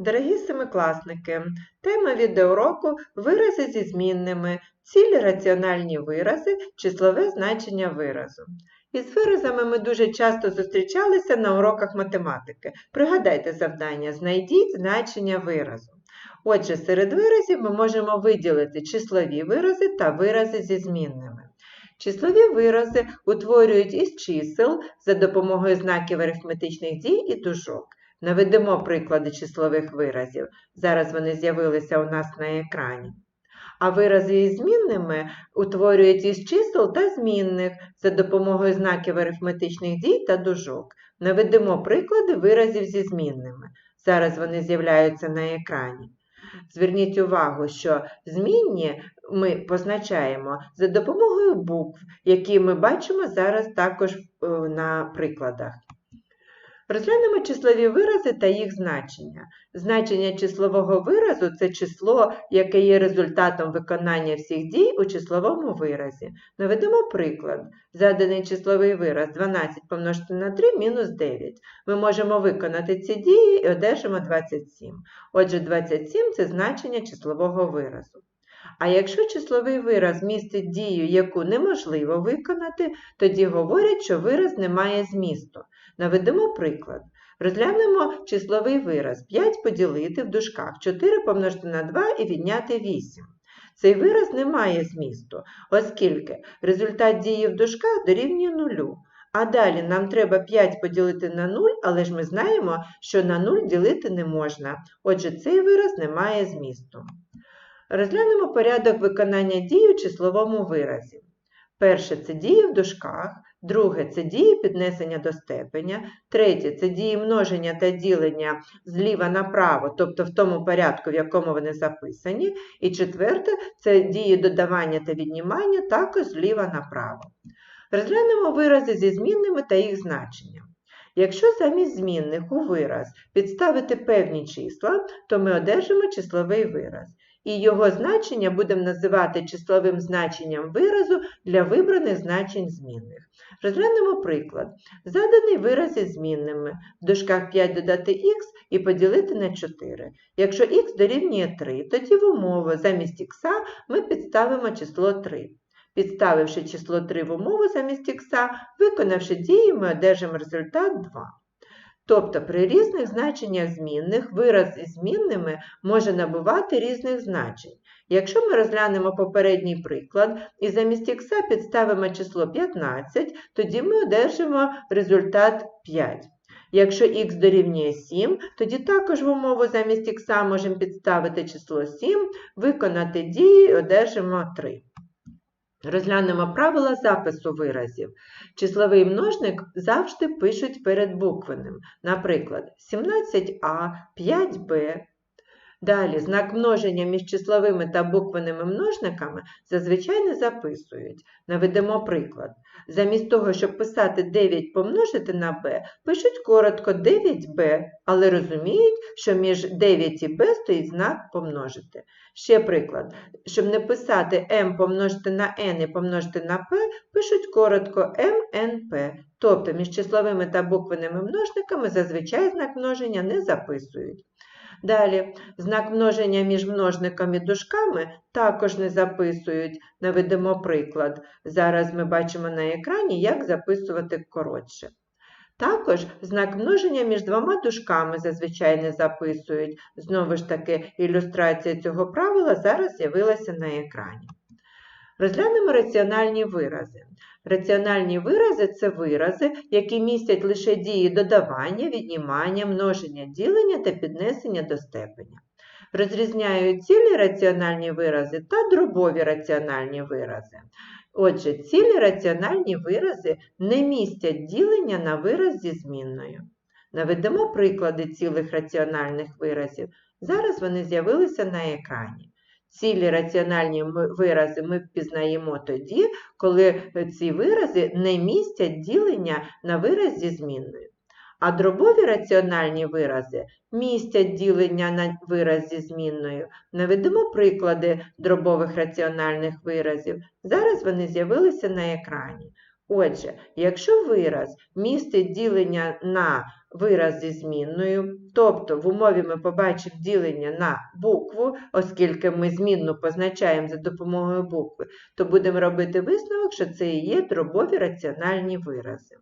Дорогі семикласники, тема відеоуроку вирази зі змінними, цілі раціональні вирази, числове значення виразу. Із виразами ми дуже часто зустрічалися на уроках математики. Пригадайте завдання, знайдіть значення виразу. Отже, серед виразів ми можемо виділити числові вирази та вирази зі змінними. Числові вирази утворюють із чисел за допомогою знаків арифметичних дій і дужок. Наведемо приклади числових виразів. Зараз вони з'явилися у нас на екрані. А вирази із змінними утворюють із чисел та змінних за допомогою знаків арифметичних дій та дужок. Наведемо приклади виразів зі змінними. Зараз вони з'являються на екрані. Зверніть увагу, що змінні ми позначаємо за допомогою букв, які ми бачимо зараз також е, на прикладах. Розглянемо числові вирази та їх значення. Значення числового виразу це число, яке є результатом виконання всіх дій у числовому виразі. Наведемо приклад. Заданий числовий вираз 12 помножити на 3 мінус 9. Ми можемо виконати ці дії і одержимо 27. Отже, 27 це значення числового виразу. А якщо числовий вираз містить дію, яку неможливо виконати, тоді говорять, що вираз не має змісту. Наведемо приклад. Розглянемо числовий вираз 5 поділити в дужках 4 помножити на 2 і відняти 8. Цей вираз не має змісту, оскільки результат дії в дужках дорівнює нулю. А далі нам треба 5 поділити на 0, але ж ми знаємо, що на 0 ділити не можна. Отже, цей вираз не має змісту. Розглянемо порядок виконання дій у числовому виразі. Перше це дії в дужках, друге це дії піднесення до степеня, третє це дії множення та ділення зліва направо, тобто в тому порядку, в якому вони записані, і четверте це дії додавання та віднімання також зліва направо. Розглянемо вирази зі змінними та їх значенням. Якщо замість змінних у вираз підставити певні числа, то ми одержимо числовий вираз і його значення будемо називати числовим значенням виразу для вибраних значень змінних. Розглянемо приклад. Заданий вираз із змінними. В дужках 5 додати х і поділити на 4. Якщо х дорівнює 3, тоді в умову замість х ми підставимо число 3. Підставивши число 3 в умову замість х, виконавши дії, ми одержимо результат 2. Тобто при різних значеннях змінних вираз із змінними може набувати різних значень. Якщо ми розглянемо попередній приклад і замість х підставимо число 15, тоді ми одержимо результат 5. Якщо х дорівнює 7, тоді також в умову замість х можемо підставити число 7, виконати дії одержимо 3. Розглянемо правила запису виразів. Числовий множник завжди пишуть перед буквеним. Наприклад, 17а, 5b. Далі знак множення між числовими та буквеними множниками зазвичай не записують. Наведемо приклад. Замість того, щоб писати 9 помножити на b, пишуть коротко 9b, але розуміють, що між 9 і b стоїть знак помножити. Ще приклад. Щоб не писати m помножити на n і помножити на p, пишуть коротко mnp. Тобто між числовими та буквеними множниками зазвичай знак множення не записують. Далі, знак множення між множниками дужками також не записують. Наведемо приклад. Зараз ми бачимо на екрані, як записувати коротше. Також знак множення між двома дужками зазвичай не записують. Знову ж таки, ілюстрація цього правила зараз з'явилася на екрані. Розглянемо раціональні вирази. Раціональні вирази це вирази, які містять лише дії додавання, віднімання, множення, ділення та піднесення до степеня. Розрізняють цілі раціональні вирази та дробові раціональні вирази. Отже, цілі раціональні вирази не містять ділення на вираз зі змінною. Наведемо приклади цілих раціональних виразів. Зараз вони з'явилися на екрані. Цілі раціональні вирази ми впізнаємо тоді, коли ці вирази не містять ділення на вираз зі змінною. А дробові раціональні вирази містять ділення на вираз зі змінною. Наведемо приклади дробових раціональних виразів. Зараз вони з'явилися на екрані. Отже, якщо вираз містить ділення на вираз зі змінною, тобто в умові ми побачимо ділення на букву, оскільки ми змінну позначаємо за допомогою букви, то будемо робити висновок, що це і є дробові раціональні вирази.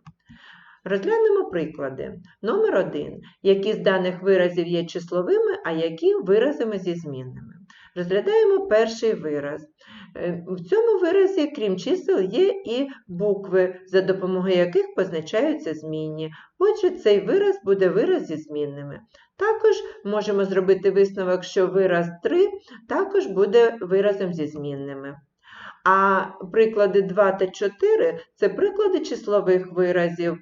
Розглянемо приклади. Номер 1. Які з даних виразів є числовими, а які виразами зі змінними. Розглядаємо перший вираз. Е, В цьому виразі, крім чисел, є і букви, за допомогою яких позначаються змінні. Отже, цей вираз буде вираз зі змінними. Також можемо зробити висновок, що вираз 3 також буде виразом зі змінними. А приклади 2 та 4 це приклади числових виразів,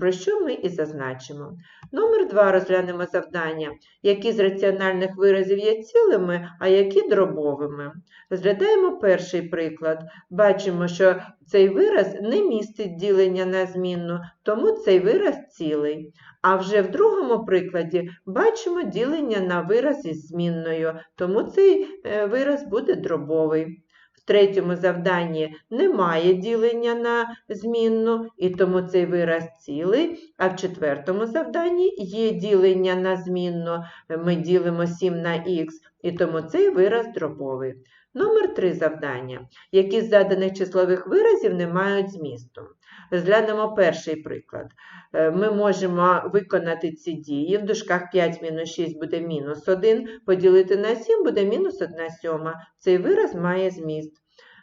про що ми і зазначимо. Номер 2 розглянемо завдання, які з раціональних виразів є цілими, а які дробовими. Розглядаємо перший приклад. Бачимо, що цей вираз не містить ділення на змінну, тому цей вираз цілий. А вже в другому прикладі бачимо ділення на вираз із змінною, тому цей е, вираз буде дробовий. В третьому завданні немає ділення на змінну, і тому цей вираз цілий, а в четвертому завданні є ділення на змінну, ми ділимо 7 на х, і тому цей вираз дробовий. Номер 3 завдання. Які з заданих числових виразів не мають змісту. Розглянемо перший приклад. Е, Ми можемо виконати ці дії. В дужках 5 мінус 6 буде мінус 1, поділити на 7 буде мінус 1 сьома. Цей вираз має зміст.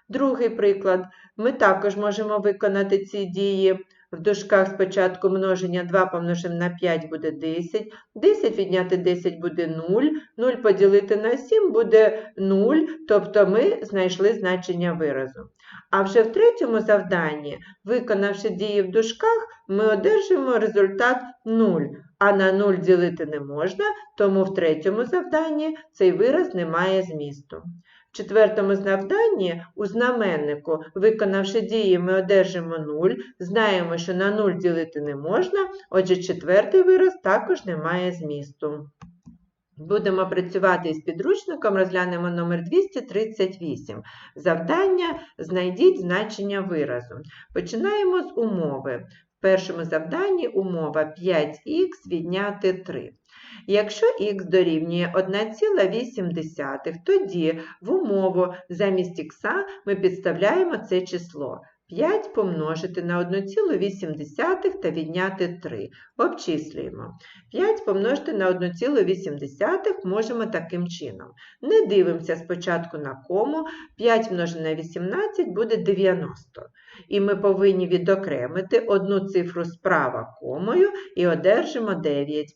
Другий приклад. Ми також можемо виконати ці дії. В дужках спочатку множення 2 помножимо на 5 буде 10, 10 відняти 10 буде 0, 0 поділити на 7 буде 0, тобто ми знайшли значення виразу. А вже в третьому завданні, виконавши дії в дужках, ми одержимо результат 0, а на 0 ділити не можна, тому в третьому завданні цей вираз не має змісту. Четвертому завданні у знаменнику, виконавши дії, ми одержимо 0, знаємо, що на 0 ділити не можна, отже, четвертий вираз також не має змісту. Будемо працювати із підручником, розглянемо номер 238. Завдання знайдіть значення виразу. Починаємо з умови. В першому завданні умова 5х відняти 3. Якщо х дорівнює 1,8, тоді в умову замість х ми підставляємо це число. 5 помножити на 1,8 та відняти 3. Обчислюємо. 5 помножити на 1,8 можемо таким чином. Не дивимося спочатку на кому. 5 множене на 18 буде 90. І ми повинні відокремити одну цифру справа комою і одержимо 9.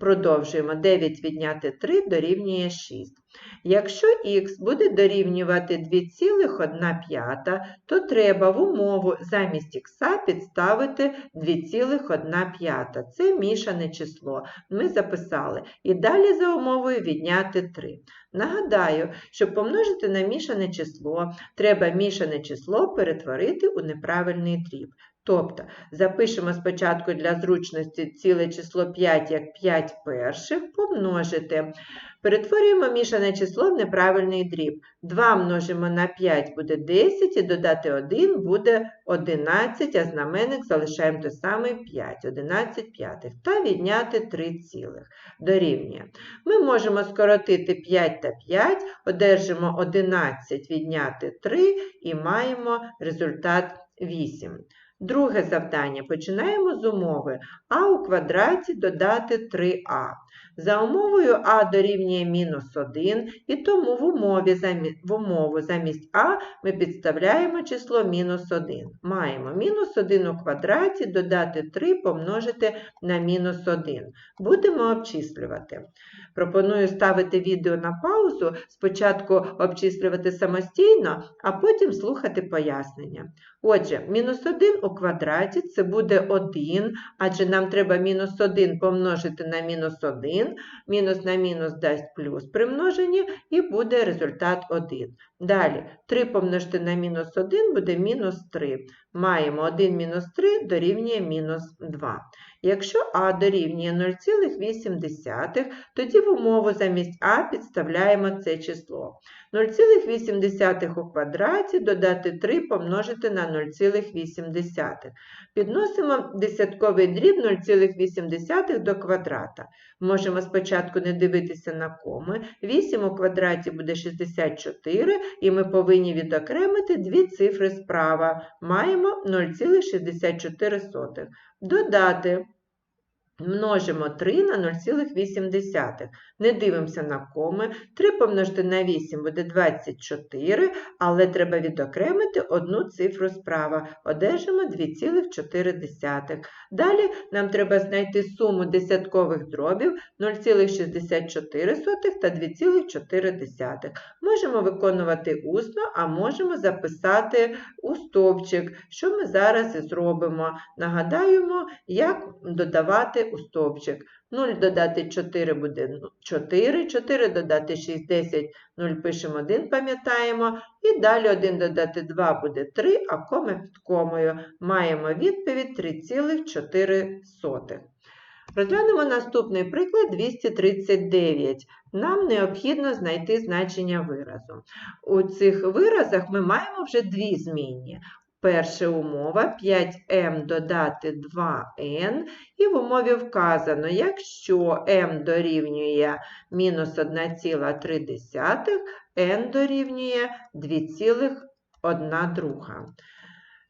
Продовжуємо 9 відняти 3 дорівнює 6. Якщо х буде дорівнювати 2,1, то треба в умову замість х підставити 2,1. Це мішане число. Ми записали. І далі за умовою відняти 3. Нагадаю, щоб помножити на мішане число, треба мішане число перетворити у неправильний дріб. Тобто запишемо спочатку для зручності ціле число 5 як 5 перших, помножити. Перетворюємо мішане число в неправильний дріб. 2 множимо на 5 буде 10, і додати 1 буде 11, а знаменник залишаємо той самий 5, 11 п'ятих. Та відняти 3 цілих. Дорівнює. Ми можемо скоротити 5 та 5, одержимо 11 відняти 3 і маємо результат 8. Друге завдання. Починаємо з умови а у квадраті додати 3а. За умовою а дорівнює мінус 1, і тому в, умові, в умову замість а ми підставляємо число мінус 1. Маємо мінус 1 у квадраті додати 3 помножити на мінус 1. Будемо обчислювати. Пропоную ставити відео на паузу, спочатку обчислювати самостійно, а потім слухати пояснення. Отже, мінус 1 у квадраті це буде 1, адже нам треба мінус 1 помножити на мінус 1, мінус на мінус дасть плюс при множенні і буде результат 1. Далі 3 помножити на мінус 1 буде мінус 3. Маємо 1 мінус 3 дорівнює мінус 2. Якщо а дорівнює 0,8, тоді в умову замість а підставляємо це число. 0,8 у квадраті додати 3 помножити на 0,8. Підносимо десятковий дріб 0,8 до квадрата. Можемо спочатку не дивитися на коми. 8 у квадраті буде 64, і ми повинні відокремити дві цифри справа. Маємо 0,64. Додати. Множимо 3 на 0,8. Не дивимося на коми. 3 помножити на 8 буде 24, але треба відокремити одну цифру справа. Одержимо 2,4. Далі нам треба знайти суму десяткових дробів 0,64 та 2,4. Можемо виконувати усно, а можемо записати у стовпчик, що ми зараз і зробимо. Нагадаємо, як додавати у стовпчик. 0 додати 4 буде 4, 4 додати 6, 10, 0 пишемо 1, пам'ятаємо. І далі 1 додати 2 буде 3, а кома під комою. Маємо відповідь 3,4. Розглянемо наступний приклад 239. Нам необхідно знайти значення виразу. У цих виразах ми маємо вже дві змінні. Перша умова 5m додати 2n, і в умові вказано, якщо m дорівнює мінус 1,3, n дорівнює 2,1 друга.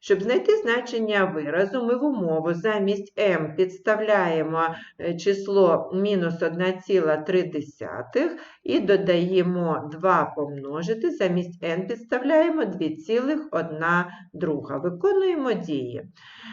Щоб знайти значення виразу, ми в умову замість m підставляємо е, число мінус 1,3 і додаємо 2 помножити, замість n підставляємо 2,1 друга. Виконуємо дії.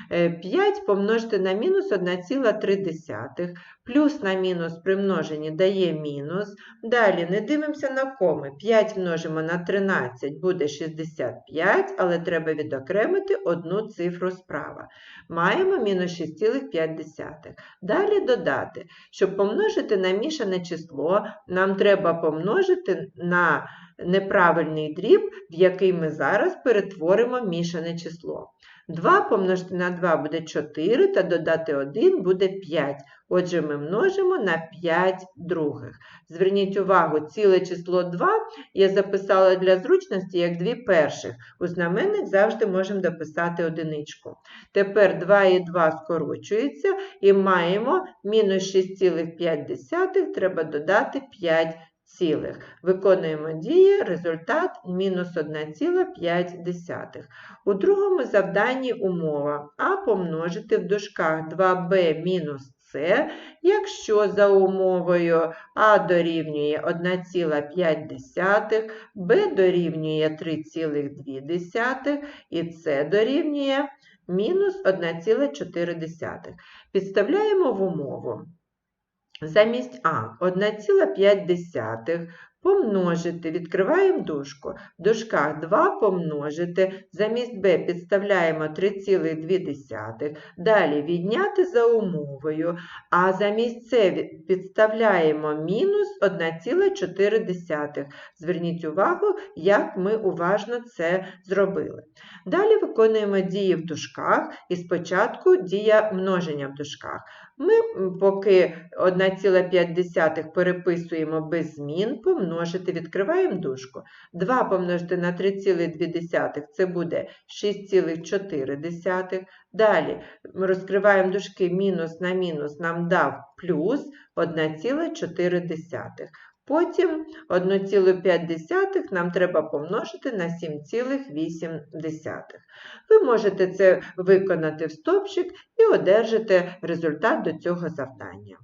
5 е, помножити на мінус 1,3, плюс на мінус при множенні дає мінус. Далі не дивимося на коми. 5 множимо на 13 буде 65, але треба відокремити одну цифру справа. Маємо мінус 6,5. Далі додати. Щоб помножити на мішане число, нам треба помножити на неправильний дріб, в який ми зараз перетворимо мішане число. 2 помножити на 2 буде 4, та додати 1 буде 5. Отже, ми множимо на 5 других. Зверніть увагу, ціле число 2 я записала для зручності як 2 перших. У знаменник завжди можемо дописати одиничку. Тепер 2 і 2 скорочуються і маємо мінус 6,5, треба додати 5 цілих. Виконуємо дії, результат мінус 1,5. У другому завданні умова А помножити в дужках 2b мінус С, якщо за умовою А дорівнює 1,5, Б дорівнює 3,2 і С дорівнює мінус 1,4. Підставляємо в умову. Замість А 1,5 помножити, відкриваємо дужку. В дужках 2 помножити, замість Б підставляємо 3,2. Далі відняти за умовою, а замість С підставляємо мінус 1,4. Зверніть увагу, як ми уважно це зробили. Далі виконуємо дії в дужках і спочатку дія множення в дужках. Ми поки 1,5 переписуємо без змін, помножити, відкриваємо дужку. 2 помножити на 3,2 це буде 6,4. Далі ми розкриваємо дужки мінус на мінус, нам дав плюс 1,4. Потім 1,5 нам треба помножити на 7,8. Ви можете це виконати в стопчик і одержите результат до цього завдання.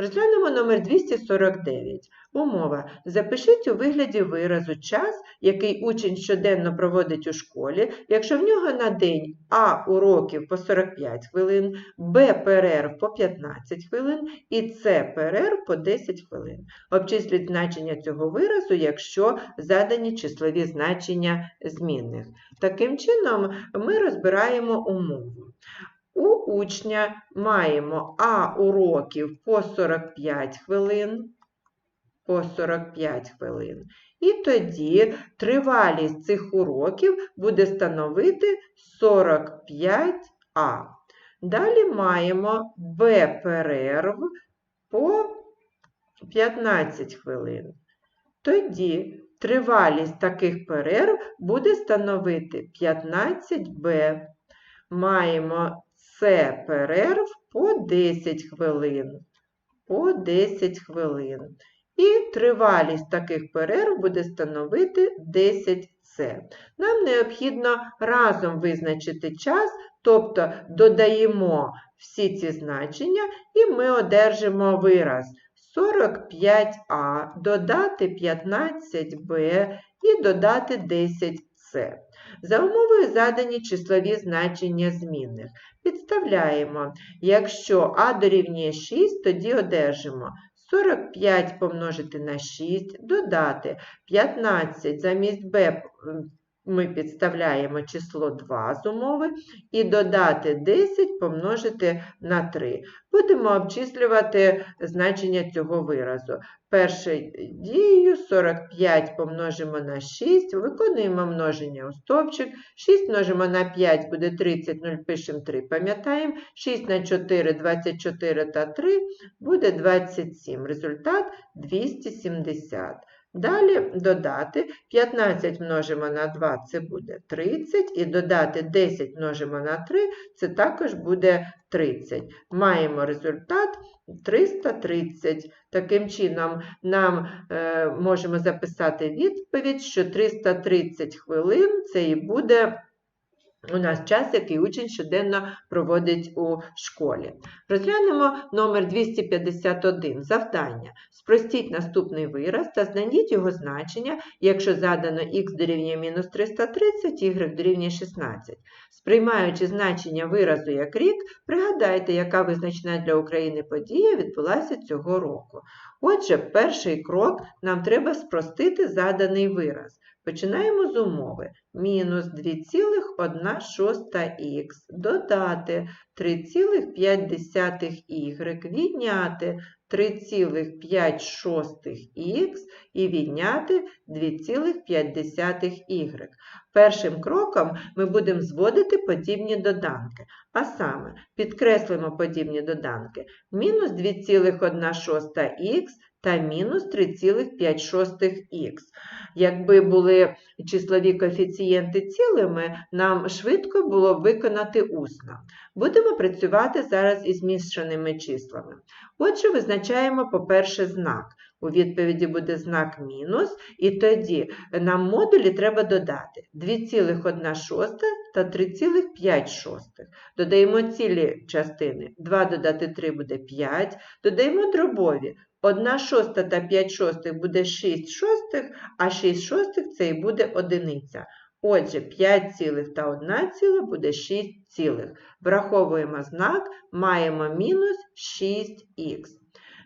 Розглянемо номер 249. Умова. Запишіть у вигляді виразу час, який учень щоденно проводить у школі, якщо в нього на день А уроків по 45 хвилин, Б перерв по 15 хвилин і С перерв по 10 хвилин. Обчисліть значення цього виразу, якщо задані числові значення змінних. Таким чином, ми розбираємо умову. У учня маємо А уроків по 45 хвилин, по 45 хвилин. І тоді тривалість цих уроків буде становити 45А. Далі маємо Б перерв по 15 хвилин. Тоді тривалість таких перерв буде становити 15Б. Маємо С перерв по 10 хвилин. По 10 хвилин. І тривалість таких перерв буде становити 10С. Нам необхідно разом визначити час, тобто додаємо всі ці значення, і ми одержимо вираз 45А, додати 15Б і додати 10С. За умовою задані числові значення змінних. Підставляємо, якщо А дорівнює 6, тоді одержимо 45 помножити на 6, додати 15 замість Б ми підставляємо число 2 з умови і додати 10 помножити на 3. Будемо обчислювати значення цього виразу. Першою дією 45 помножимо на 6, виконуємо множення у стовпчик, 6 множимо на 5 буде 30, 0 пишемо 3, пам'ятаємо, 6 на 4, 24 та 3 буде 27. Результат 270. Далі додати 15 множимо на 2 це буде 30, і додати 10 множимо на 3 це також буде 30. Маємо результат 330. Таким чином, нам е, можемо записати відповідь, що 330 хвилин це і буде. У нас час, який учень щоденно проводить у школі. Розглянемо номер 251. Завдання. Спростіть наступний вираз та знайдіть його значення, якщо задано х дорівнює мінус 330, y дорівнює 16. Сприймаючи значення виразу як рік, пригадайте, яка визначна для України подія відбулася цього року. Отже, перший крок нам треба спростити заданий вираз. Починаємо з умови. Мінус 2,1х додати 3,5y відняти 3,5х і відняти 2,5y. Першим кроком ми будемо зводити подібні доданки. А саме, підкреслимо подібні доданки. Мінус 2,1х та мінус 3,5х. Якби були числові коефіцієнти цілими, нам швидко було б виконати усно. Будемо працювати зараз із змішаними числами. Отже, визначаємо, по-перше, знак. У відповіді буде знак мінус, і тоді нам модулі треба додати 2,1 та 3,5. Додаємо цілі частини. 2 додати 3 буде 5, додаємо дробові. 1 шоста та 5 шостих буде 6 шостих, а 6 шостих це і буде одиниця. Отже, 5 цілих та 1 ціла буде 6 цілих. Враховуємо знак, маємо мінус 6х.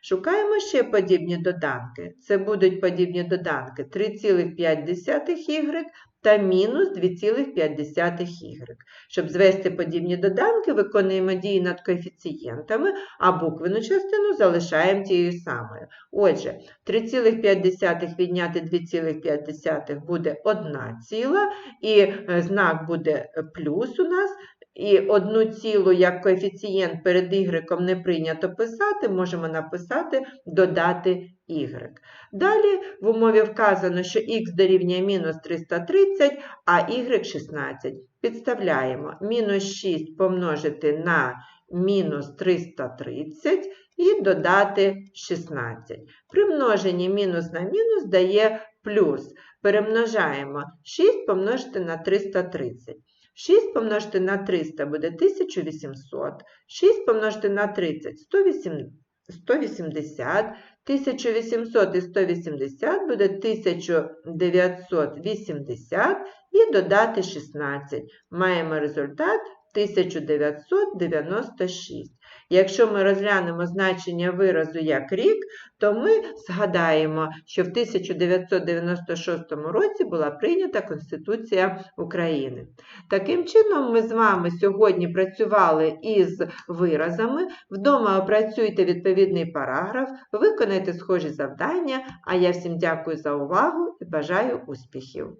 Шукаємо ще подібні доданки. Це будуть подібні доданки 3,5y та мінус 2,5y. Щоб звести подібні доданки, виконуємо дії над коефіцієнтами, а буквену частину залишаємо тією самою. Отже, 3,5 відняти 2,5 буде 1 ціла, і е, знак буде плюс у нас. І одну цілу, як коефіцієнт перед y не прийнято писати, можемо написати додати y. Далі в умові вказано, що х дорівнює мінус 330, а y 16. Підставляємо мінус 6 помножити на мінус 330 і додати 16. При множенні мінус на мінус дає плюс. Перемножаємо 6 помножити на 330. 6 помножити на 300 буде 1800, 6 помножити на 30 180, 1800 і 180 буде 1980 і додати 16. Маємо результат 1996. Якщо ми розглянемо значення виразу як рік, то ми згадаємо, що в 1996 році була прийнята Конституція України. Таким чином, ми з вами сьогодні працювали із виразами. Вдома опрацюйте відповідний параграф, виконайте схожі завдання, а я всім дякую за увагу і бажаю успіхів!